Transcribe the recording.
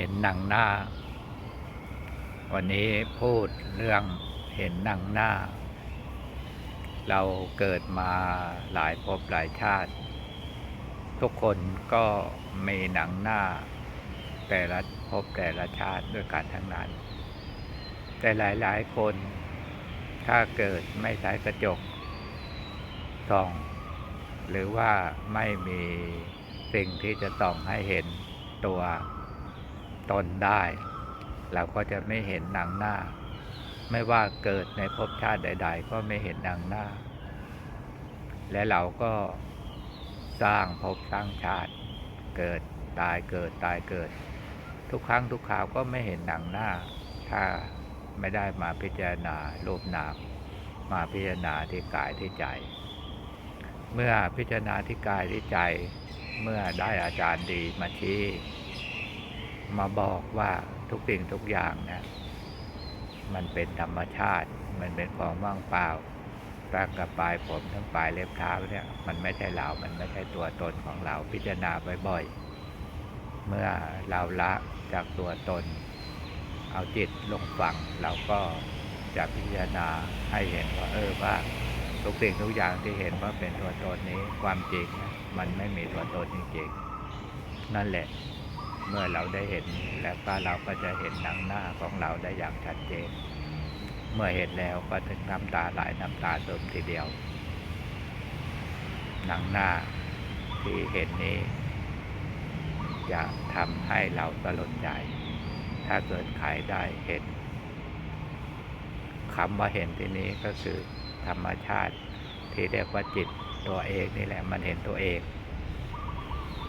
เห็นหนังหน้า วันนี้พูดเรื่องเห็นหนังหน้า เราเกิดมาหลายภพหลายชาติ ทุกคนก็มีหนังหน้า แต่ละภพแต่ละชาติด้วยกันทั้งนั้น แต่หลายๆคน ถ้าเกิดไม่ใช้กระจกส่องหรือว่าไม่มีสิ่งที่จะส่องให้เห็นตัว ตนได้ เราก็จะไม่เห็นหนังหน้า ไม่ว่าเกิดในภพชาติใด ๆ ก็ไม่เห็นหนังหน้า และเราก็สร้างภพสร้างชาติ เกิดตายเกิดตายเกิด ทุกครั้งทุกคราวก็ไม่เห็นหนังหน้า ถ้าไม่ได้มาพิจารณารูปนามมาพิจารณาที่กายที่ใจ เมื่อพิจารณาที่กายที่ใจ เมื่อได้อาจารย์ดีมาชี้ มาบอกว่าทุกสิ่งทุกอย่างนี่ยมันเป็นธรรมชาติ มันเป็นของว่างเปล่าตั้งกับปลายผมทั้งปลายเล็บเท้าเนี่ย มันไม่ใช่เรา มันไม่ใช่ตัวตนของเรา พิจารณาบ่อยๆ เมื่อเราละจากตัวตน เอาจิตลงฝังเราก็จะพิจารณาให้เห็นว่าเออว่าทุกสิ่งทุกอย่างที่เห็นว่าเป็นตัวตนนี้ความจริง มันไม่มีตัวตนจริงๆ นั่นแหละ เมื่อเราได้เห็นแล้วก็เราก็จะเห็นหนังหน้าของเราได้อย่างชัดเจน เมื่อเห็นแล้วก็ถึงน้ำตาไหลน้ำตาซึมทีเดียว หนังหน้าที่เห็นนี้ จะทำให้เราสลดใจ ถ้าเกิดใครได้เห็นคำว่าเห็นที่นี้ก็คือธรรมชาติที่เรียกว่าจิตตัวเองนี่แหละมันเห็นตัวเอง